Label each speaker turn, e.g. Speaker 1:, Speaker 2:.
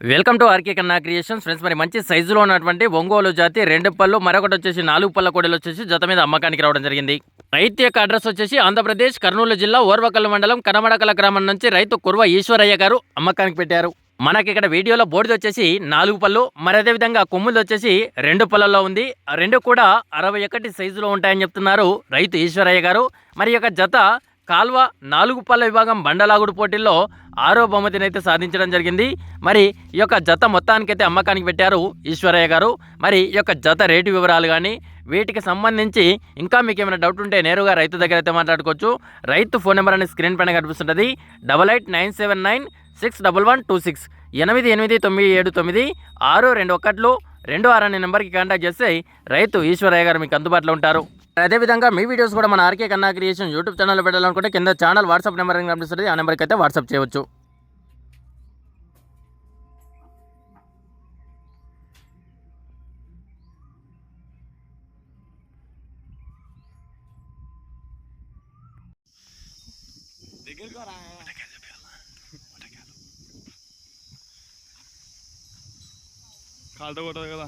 Speaker 1: Welcome to RK Kanna creations. Friends మరి మంచి సైజులో ఉన్నటువంటి ఒంగోలు జాతి రెండు పళ్ళు మరొకటి వచ్చేసి నాలుగు పళ్ళ కోడలు వచ్చేసి జత మీద అమ్మకానికి రావడం జరిగింది. రైతు యొక్క అడ్రస్ వచ్చేసి ఆంధ్రప్రదేశ్ కర్నూలు జిల్లా ఓర్వకల్లు మండలం కనమడకల గ్రామం నుంచి రైతు కుర్వ ఈశ్వరయ్య గారు అమ్మకానికి పెట్టారు. మనకి ఇక్కడ వీడియోలో బోర్డు వచ్చేసి నాలుగు పళ్ళు మరి అదే విధంగా కొమ్ములు వచ్చేసి రెండు పళ్ళల్లో ఉంది. రెండు కూడా అరవై ఒకటి సైజులో ఉంటాయని చెప్తున్నారు రైతు ఈశ్వరయ్య గారు. మరి యొక్క జత కాల్వ నాలుగు పళ్ళ విభాగం బండలాగుడు పోటీల్లో ఆరో బహుమతిని అయితే సాధించడం జరిగింది. మరి ఈ యొక్క జత మొత్తానికైతే అమ్మకానికి పెట్టారు ఈశ్వరయ్య గారు. మరి ఈ యొక్క జత రేటు వివరాలు కానీ వీటికి సంబంధించి ఇంకా మీకు ఏమైనా డౌట్ ఉంటే నేరుగా రైతు దగ్గర అయితే మాట్లాడుకోవచ్చు. రైతు ఫోన్ నెంబర్ అనేది స్క్రీన్ పైన కనిపిస్తుంటుంది. Double eight nine seven nine six double one two six. ఎనిమిది ఎనిమిది తొమ్మిది ఏడు తొమ్మిది ఆరు రెండు ఒకట్లు రెండు ఆరు అనే నెంబర్కి కాంటాక్ట్ చేస్తే రైతు ఈశ్వరయ్య గారు మీకు అందుబాటులో ఉంటారు. అదేవిధంగా మీ వీడియోస్ కూడా మన ఆర్కే కన్నా క్రియేషన్ యూట్యూబ్ ఛానల్ పెట్టాలనుకుంటే కింద ఛానల్ వాట్సాప్ నెంబర్ కనిపిస్తుంది. ఆ నెంబర్కి అయితే వాట్సాప్ చేయవచ్చు.
Speaker 2: కాలుతో కొట్టదు కదా.